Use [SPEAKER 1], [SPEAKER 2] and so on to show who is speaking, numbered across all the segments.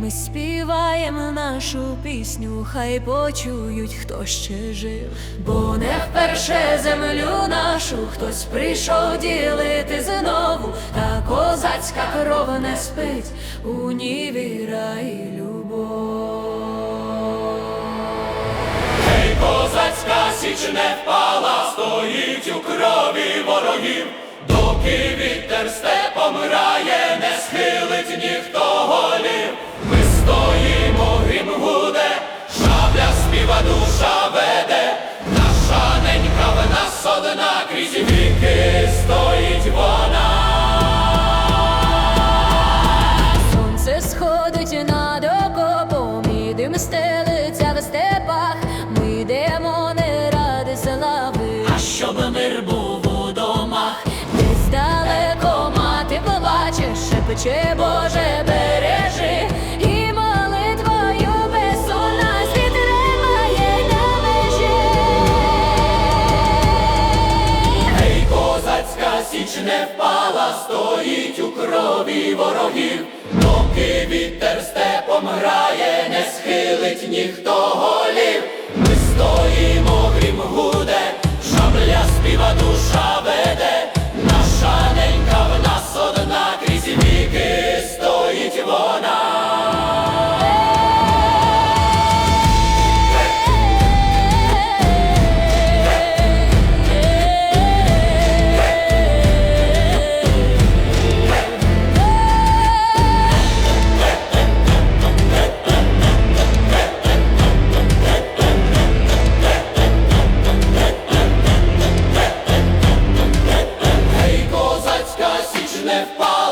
[SPEAKER 1] Ми співаємо нашу пісню, хай почують, хто ще жив. Бо не вперше землю нашу хтось прийшов ділити знову, та козацька кров не спить, у ній віра і любов.
[SPEAKER 2] Ей, козацька січ не впала, стоїть у крові ворогів, доки вітер степом грає,
[SPEAKER 1] межі.
[SPEAKER 2] Ей, козацька січ не впала, стоїть у крові ворогів, доки вітер степом грає, не схилить ніхто голів. Ми стоїмо, грім гуде, шабля співа душа веде,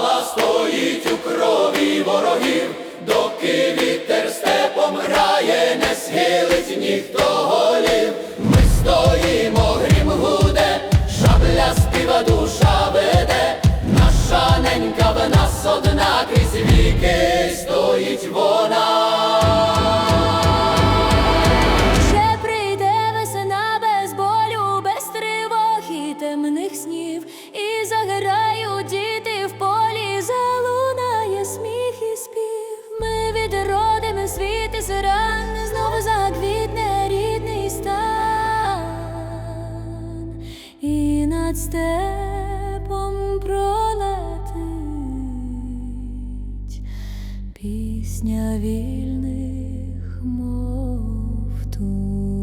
[SPEAKER 2] не стоїть у крові ворогів, доки вітер степом грає, не схилить ніхто голів. Ми стоїмо, грім гуде, шабля співа душа веде, наша ненька в нас одна, крізь віки стоїть вона.
[SPEAKER 1] Ще прийде весна без болю, без тривог і темних снів, і заграють над степом пролетить пісня вільних мов ту.